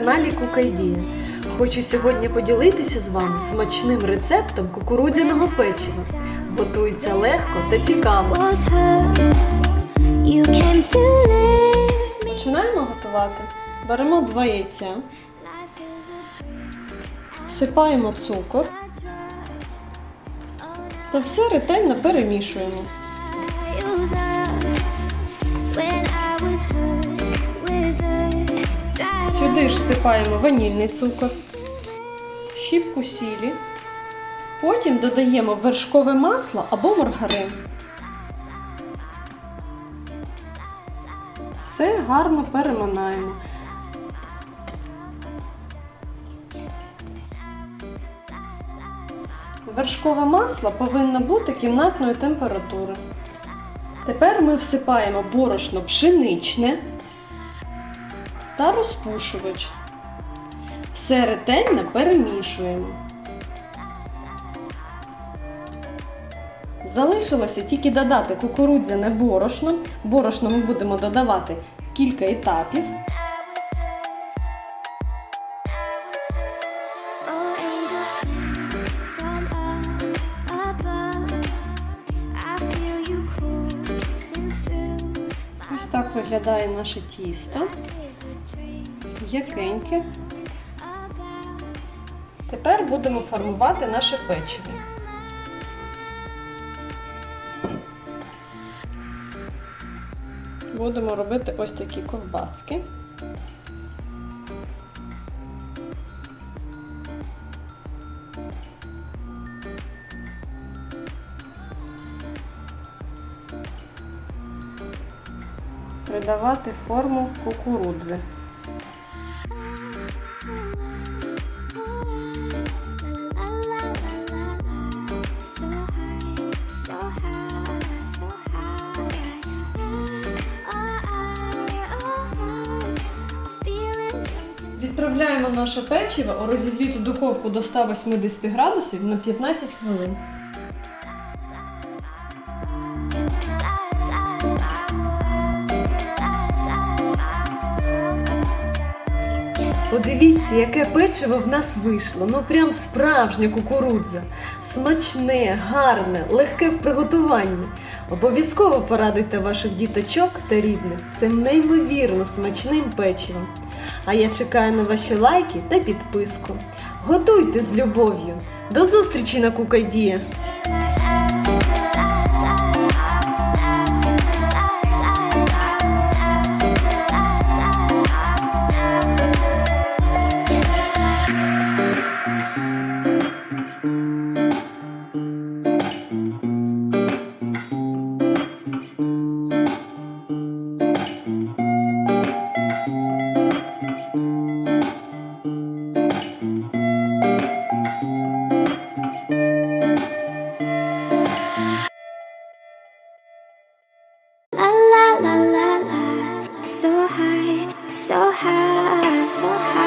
каналі Кукайдія. Хочу сьогодні поділитися з вами смачним рецептом кукурудзяного печива. Готується легко та цікаво. Починаємо готувати. Беремо два яйця, сипаємо цукор та все ретельно перемішуємо. Сюди ж всипаємо ванільний цукор, щіпку сілі. Потім додаємо вершкове масло або маргарин. Все гарно переминаємо. Вершкове масло повинно бути кімнатної температури. Тепер ми всипаємо борошно пшеничне та розпушувач. Все ретельно перемішуємо. Залишилося тільки додати кукурудзяне борошно. Борошно ми будемо додавати кілька етапів. Ось так виглядає наше тісто. М'якеньке. Тепер будемо формувати наше печиво. Будемо робити ось такі ковбаски. I, feeling drunk. Відправляємо наше печиво у розігріту духовку до 180 градусів на 15 хвилин. Подивіться, яке печиво в нас вийшло. Ну прям справжня кукурудза. Смачне, гарне, легке в приготуванні. Обов'язково порадуйте ваших діточок та рідних цим неймовірно смачним печивом. А я чекаю на ваші лайки та підписку. Готуйте з любов'ю. До зустрічі на Кукайдія! So high, so high.